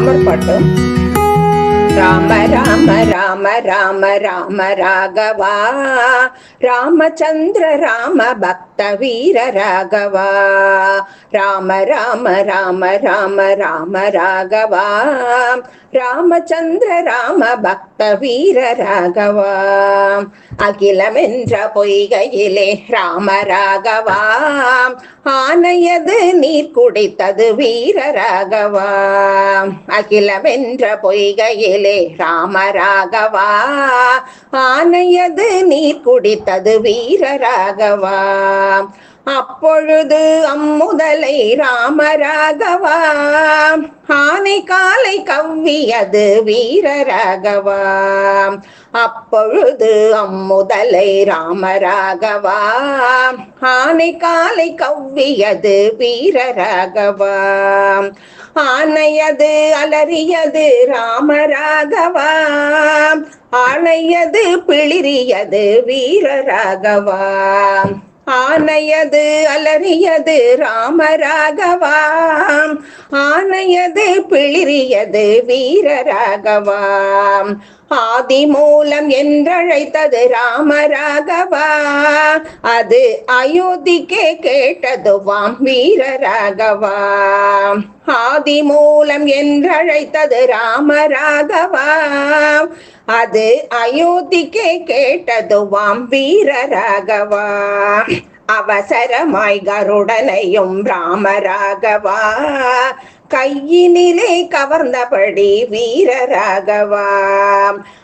तामडपाट ராம ராம ராம ராம ராம ராகவா. ராமச்சந்திர ராம பக்த வீர ராகவா. ராம ராம ராம ராம ராம ராகவா. ராமச்சந்திர ராம பக்த வீர ராகவா. அகிலமென்ற பொய்கையிலே ராம ராகவா. ஆனையது நீர் குடித்தது வீர ராகவா. அகிலமென்ற பொய்கையிலே மேலே ராம ராகவா. ஆனையது நீர் குடித்தது வீர ராகவா அப்பொழுது அம்முதலை ராமராகவா. ஆனை காலை கவ்வியது வீரராகவா. அப்பொழுது அம்முதலை ராமராகவா. ஆனை காலை கவ்வியது வீரராகவா. ஆனையது அலறியது ராமராகவா. ஆனையது பிளிரியது வீரராகவா. ஆனையது அலறியது ராமராகவா ஆனையது பிளிரியது வீரராகவா ஆதி மூலம் என்றழைத்தது ராமராகவா. அது அயோத்திக்கே கேட்டதுவாம் வீரராகவா. ஆதி மூலம் என்றழைத்தது ராமராகவா. அது அயோத்திக்கே கேட்டதுவாம் வீரராகவா. அவசரமாய் கருடனையும் ராமராகவா கையினிலே கவர்ந்தபடி வீரராகவா.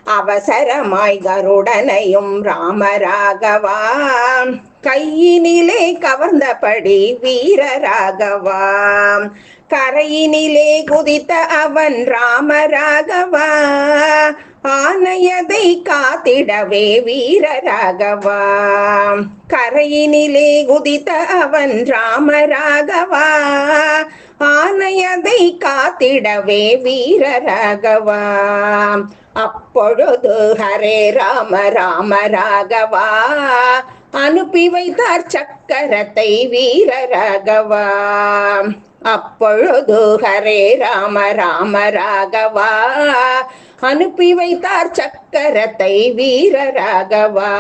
அவசரமாய் கருடனையும் ராமராகவா கையினிலே கவர்ந்தபடி வீரராகவா. கரையினிலே குதித்த அவன் ராமராகவா. ஆனையதை காத்திடவே வீர ராகவா கரையினிலே குதித்த அவன் ராம ராகவா ஆனையதை காத்திடவே வீர ராகவா அப்பொழுது ஹரே ராம ராம ராகவா அனுப்பி வைத்தார் சக்கரத்தை வீர ராகவா அப்பொழுது ஹரே ராம ராம ராகவா அனுப்பி வைத்தார் சக்கரத்தை வீரராகவா.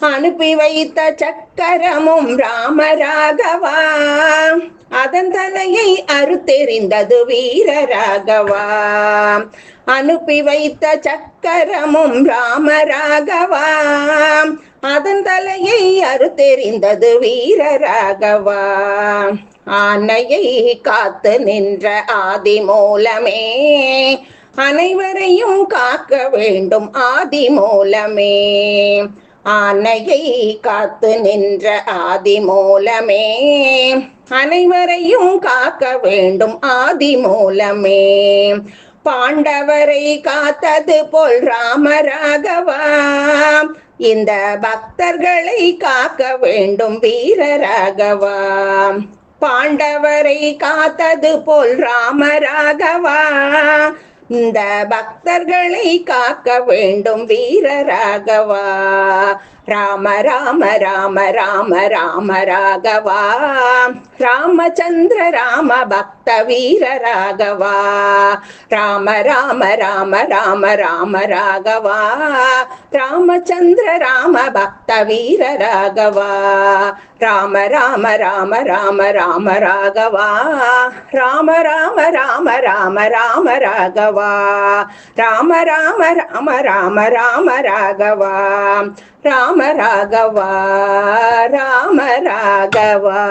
அனுப்பி வைத்த சக்கரமும் ராமராகவா. அதன் தலையை அறுத்தெறிந்தது வீரராகவா. அனுப்பி வைத்த சக்கரமும் ராமராகவா. அதன் தலையை அறுத்தெறிந்தது வீரராகவா. ஆனையை காத்து நின்ற ஆதி மூலமே அனைவரையும் காக்க வேண்டும் ஆதி மூலமே ஆனையை காத்து நின்ற ஆதி மூலமே அனைவரையும் காக்க வேண்டும் ஆதி மூலமே பாண்டவரை காத்தது போல் ராமராகவா. இந்த பக்தர்களை காக்க வேண்டும் வீரராகவா. பாண்டவரை காத்தது போல் ராமராகவா. இந்த பக்தர்களை காக்க வேண்டும் வீரராகவா ராம ராம ராம ராம ராம ராகவா ராமச்சந்திர ராம பக்த வீரராகவா ராம ராம ராம ராம ராம ராகவா ராமச்சந்திர ராம பக்த வீரராகவா ராம ராம ராம ராம ராம ராகவா ராம ராம ராம ராம ராம ராகவா ராம ராம ராம ராம ராம ராகவா ராம ராகவா ராம ராகவா.